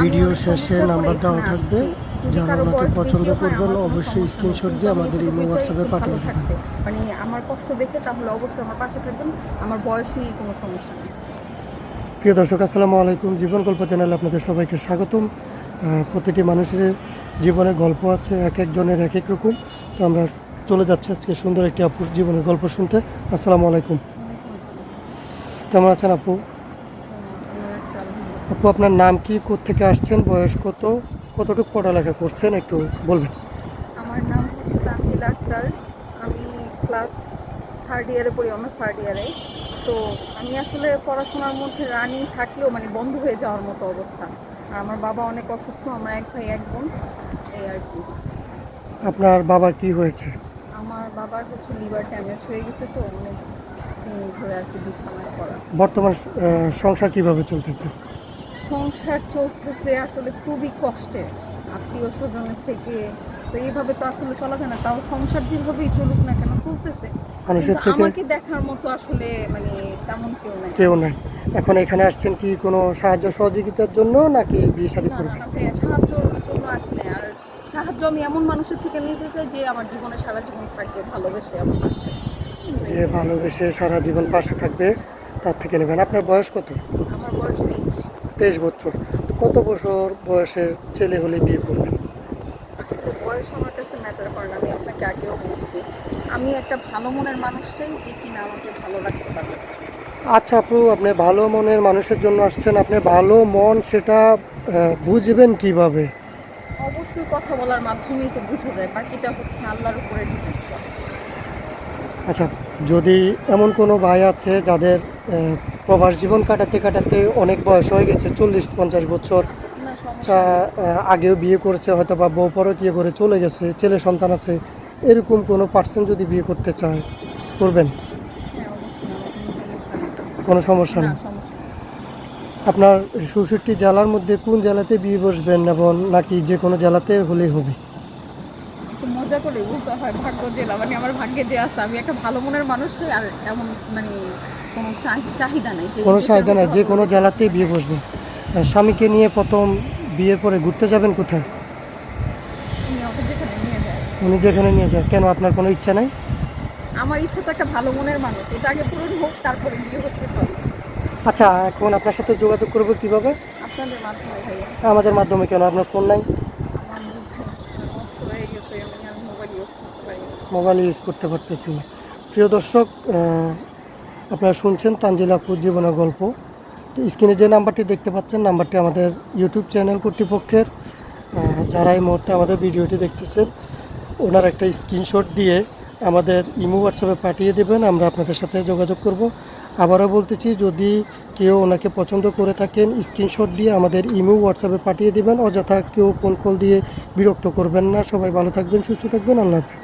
Video শেষে number দেওয়া থাকবে। যারা বয়স পছন্দ করবেন অবশ্যই। স্ক্রিনশট দিয়ে আমাদের যদি ইমো চাই হোয়াটসঅ্যাপে পাঠিয়ে দেবেন। মানে আমার কষ্ট দেখে তাহলে অবশ্যই আমার পাশে থাকবেন। আমার বয়স নিয়ে কোনো সমস্যা নেই। প্রিয় দর্শক আসসালামু আলাইকুম। জীবন গল্প চ্যানেলে আপনাদের সবাইকে স্বাগতম। প্রতিটি মানুষের জীবনে গল্প আছে এক একজনের এক এক রকম। তো আমরা চলে যাচ্ছি আজকে সুন্দর একটি আপুর জীবনের গল্প শুনতে। আসসালামু আলাইকুম। কেমন আছেন আপু তো আল্লাহ রাখছে, আলহামদুলিল্লাহ। আপু আপনার নাম কি? থেকে আসছেন? বয়স কত? কতটুকু পড়ালেখা করছেন? একটু বলবেন। আমার নাম হচ্ছে তানজিলা আক্তার। আমি ক্লাস থার্ড ইয়ারে পড়ি অনার্স থার্ড ইয়ারে তো আমি আসলে পড়াশোনার মধ্যে রানিং থাকলেও মানে বন্ধ হয়ে যাওয়ার মতো অবস্থা। আর আমার বাবা অনেক অসুস্থ আমরা এক ভাই এক বোন এই আর কি। আপনার বাবার কি হয়েছে? আমার বাবার হচ্ছে লিভার ড্যামেজ হয়ে গেছে তো অনেক ধরে আর কি বিছানায় পড়া। বর্তমান সংসার কীভাবে চলতেছে? সংসার চলতেছে আসলে খুবই কষ্টে। আত্মীয় স্বজনের থেকে তো এইভাবে তো আসলে চলা যায় না। তাও সংসার যেভাবেই চলুক না কেন চলতেছে। থেকে আমাকে দেখার মতো আসলে মানে তেমন কেউ নাই। কেউ নাই। এখন এখানে আসছেন কি কোনো সাহায্য সহযোগিতার জন্য নাকি বিয়ে শাদী করবেন? না, ভাইয়া, সাহায্যর জন্য আসলে। আর সাহায্য আমি এমন মানুষের থেকে নিতে চাই যে আমার জীবনে সারা জীবন থাকবে ভালোবেসে আমার পাশে। যে ভালোবেসে সারা জীবন পাশে থাকবে। তার থেকে নেবেন? আপনার বয়স কত? আমার বয়স তেইশ। তেইশ বছর। কত বছর বয়সের ছেলে হলে বিয়ে করবেন? আসলে বয়স আমার কাছে ম্যাটার করে না আমি আপনাকে আগেও বলছি। আমি একটা ভালো মনের মানুষ চাই যে কিনা আমাকে ভালো রাখতে পারবে। আচ্ছা আপু আপনি ভালো মনের মানুষের জন্য আসছেন। আপনি ভালো মন সেটা বুঝবেন কীভাবে? অবশ্যই কথা বলার মাধ্যমেই তো বোঝা যায় বাকিটা হচ্ছে আল্লাহর উপরে ডিপেন্ড করে। আচ্ছা যদি এমন কোনো ভাই আছে যাদের প্রবাস জীবন কাটাতে কাটাতে অনেক বয়স হয়ে গেছে চল্লিশ পঞ্চাশ বছর চা আগেও বিয়ে করেছে হয়তো বা বউ পরকীয় করে চলে গেছে ছেলে সন্তান আছে এরকম কোনো পার্সন যদি বিয়ে করতে চায় করবেন? হ্যাঁ কোনো সমস্যা নেই। আপনার চৌষট্টি জেলার মধ্যে কোন জেলাতে বিয়ে বসবেন এবং নাকি যে কোনো জেলাতে হলেই হবে? একটু মজা করে বলতে হয় ভাগ্য জেলা মানে আমার ভাগ্যে যে আছে আমি একটা ভালো মনের মানুষ আর এমন মানে কোনো চাহিদা নেই যে কোনো চাহিদা নাই যে কোনো জেলাতেই বিয়ে বসবেন আহ, স্বামীকে নিয়ে প্রথম বিয়ের পরে ঘুরতে যাবেন কোথায়? উনি আমাকে যেখানে নিয়ে যায়। উনি যেখানে নিয়ে যায় কেন আপনার কোনো ইচ্ছা নাই? আমার ইচ্ছা তো একটা ভালো মনের মানুষ এটা আগে পূরণ হোক তারপরে বিয়ে হচ্ছে আচ্ছা এখন আপনার সাথে যোগাযোগ করব কীভাবে? আপনাদের মাধ্যমে আমাদের মাধ্যমে কেন? আপনার ফোন নাই আমার মোবাইল নষ্ট হয়ে গেছে আমি আর মোবাইল ইউজ করতে পারি না মোবাইল ইউজ করতে পারতেছি না। প্রিয় দর্শক আপনারা শুনছেন তানজিলাপুর জীবনের গল্প। তো স্ক্রিনে যে নাম্বারটি দেখতে পাচ্ছেন, নাম্বারটি আমাদের ইউটিউব চ্যানেল কর্তৃপক্ষের। যারা এই মুহূর্তে আমাদের ভিডিওটি দেখতেছেন, ওনার একটা স্ক্রিনশট দিয়ে আমাদের ইমো, হোয়াটসঅ্যাপে পাঠিয়ে দেবেন, আমরা আপনাদের সাথে যোগাযোগ করব। আবারও বলতেছি, যদি কেউ ওনাকে পছন্দ করে থাকেন, স্ক্রিনশট দিয়ে আমাদের ইমো, হোয়াটসঅ্যাপে পাঠিয়ে দেবেন। অযথা কেউ ফোন কল দিয়ে বিরক্ত করবেন না। সবাই ভালো থাকবেন, সুস্থ থাকবেন। আল্লাহ হাফিজ।